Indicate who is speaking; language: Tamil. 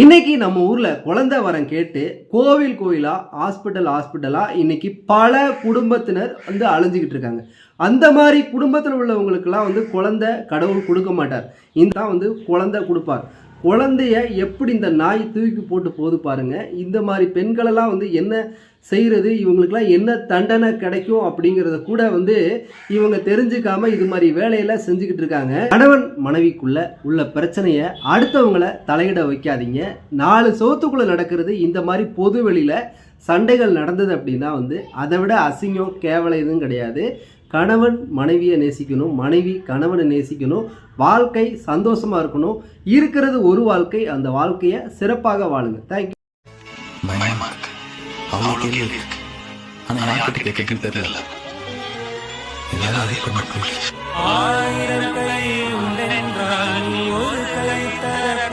Speaker 1: இன்னைக்கு நம்ம ஊர்ல குழந்தை வரம் கேட்டு கோவில் கோயிலா ஹாஸ்பிட்டல் ஹாஸ்பிட்டலா இன்னைக்கு பல குடும்பத்தினர் வந்து அழிஞ்சுக்கிட்டு இருக்காங்க. அந்த மாதிரி குடும்பத்தில் உள்ளவங்களுக்கெல்லாம் வந்து குழந்தை கடவுள் கொடுக்க மாட்டார். இந்த வந்து குழந்தை கொடுப்பார். குழந்தைய எப்படி இந்த நாய் தூக்கி போட்டு போது பாருங்கள் இந்த மாதிரி பெண்களெல்லாம் வந்து என்ன செய்கிறது இவங்களுக்கெல்லாம் என்ன தண்டனை கிடைக்கும் அப்படிங்கிறத கூட வந்து இவங்க தெரிஞ்சுக்காம இது மாதிரி வேலையெல்லாம் செஞ்சுக்கிட்டு இருக்காங்க. கணவன் மனைவிக்குள்ள உள்ள பிரச்சனையை அடுத்தவங்கள தலையிட வைக்காதீங்க. நாலு சோத்துக்குள்ள நடக்கிறது இந்த மாதிரி பொது வெளியில் சண்டைகள் நடந்தது அப்படின்னா வந்து அதை விட அசிங்கம் கேவலம் எதுவும் கிடையாது. கணவன் மனைவியை நேசிக்கணும் மனைவி கணவனை நேசிக்கணும் வாழ்க்கை சந்தோஷமா இருக்கணும். இருக்கிறது ஒரு வாழ்க்கை அந்த வாழ்க்கையை சிறப்பாக வாழுங்க. தேங்க்யூ
Speaker 2: பயமா இருக்கு. அவ்வளோ கேள்வி இருக்கு. ஆனா யார்கிட்ட கேட்கன்னு தெரியல. எல்லாரும் அதே பண்ண
Speaker 3: ஆயிரம்